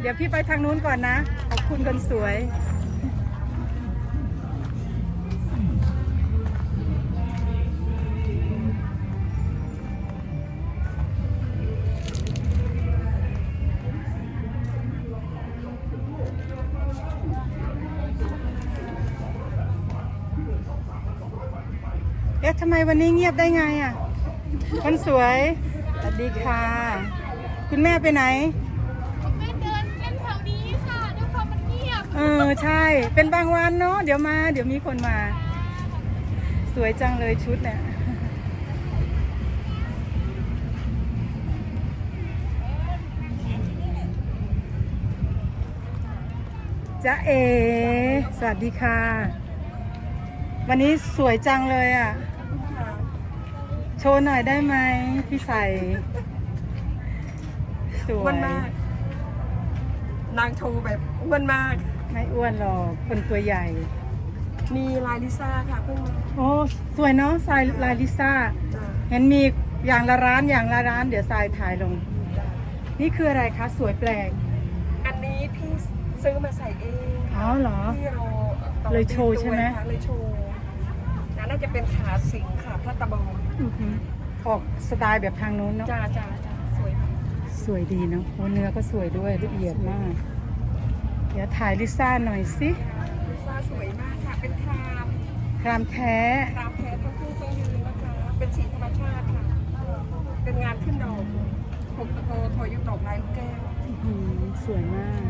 เดี๋ยวพี่ไปทางนู้นก่อนนะ ขอบคุณคนสวย เอ๊ะทำไมวันนี้เงียบได้ไงอะ คนสวย สวัสดีค่ะ คุณแม่ไปไหน แม่เดินเล่นแถวนี้ค่ะด้วยความมันเงียบ เอใช่ เป็นบางวันเนาะเดี๋ยวมา เดี๋ยวมีคนมา สวยจังเลยชุดเนี่ยจ๊ะเอ สวัสดีค่ะ วันนี้สวยจังเลยอะ โชว์หน่อยได้ไหมพี่ใส่ สวอ้วย นมากนางโชว์แบบอ้วนมาก ไม่อ้วนหรอกคนตัวใหญ่ มีลายลิซ่าค่ะเพิ่งมาโอ้สวยเนาะทรายลายลิซ่าจ้ะเห็นมีอย่างละร้านอย่างละร้านเดี๋ยวทรายถ่ายลง นี่คืออะไรคะสวยแปลกอันนี้พี่ซื้อมาใส่เองอ๋อเหรอ ที่เราต่อเลยโชว์ใช่ไหมค่ะเลยโชว์นะน่าจะเป็นขาสิงค์ค่ะพระตะบองอื้อหือออกสไตล์แบบทางนู้นเนาะจ้าจ้าจ้าสวยมาก สวยดีเนาะโอ้เนื้อก็สวยด้วยละเอียดมาก เดี๋ยวถ่ายลิซ่าหน่อยสิลิซ่าสวยมากค่ะ เป็นครามครามแท้ครามแท้ทั้งคู่ทั้งยืนนะคะเป็นสีธรรมชาติค่ะ เป็นงานขึ้นดอกผมตะโกโทยุตกลายลูกแก้วอื้อหือสวยมากลายหิน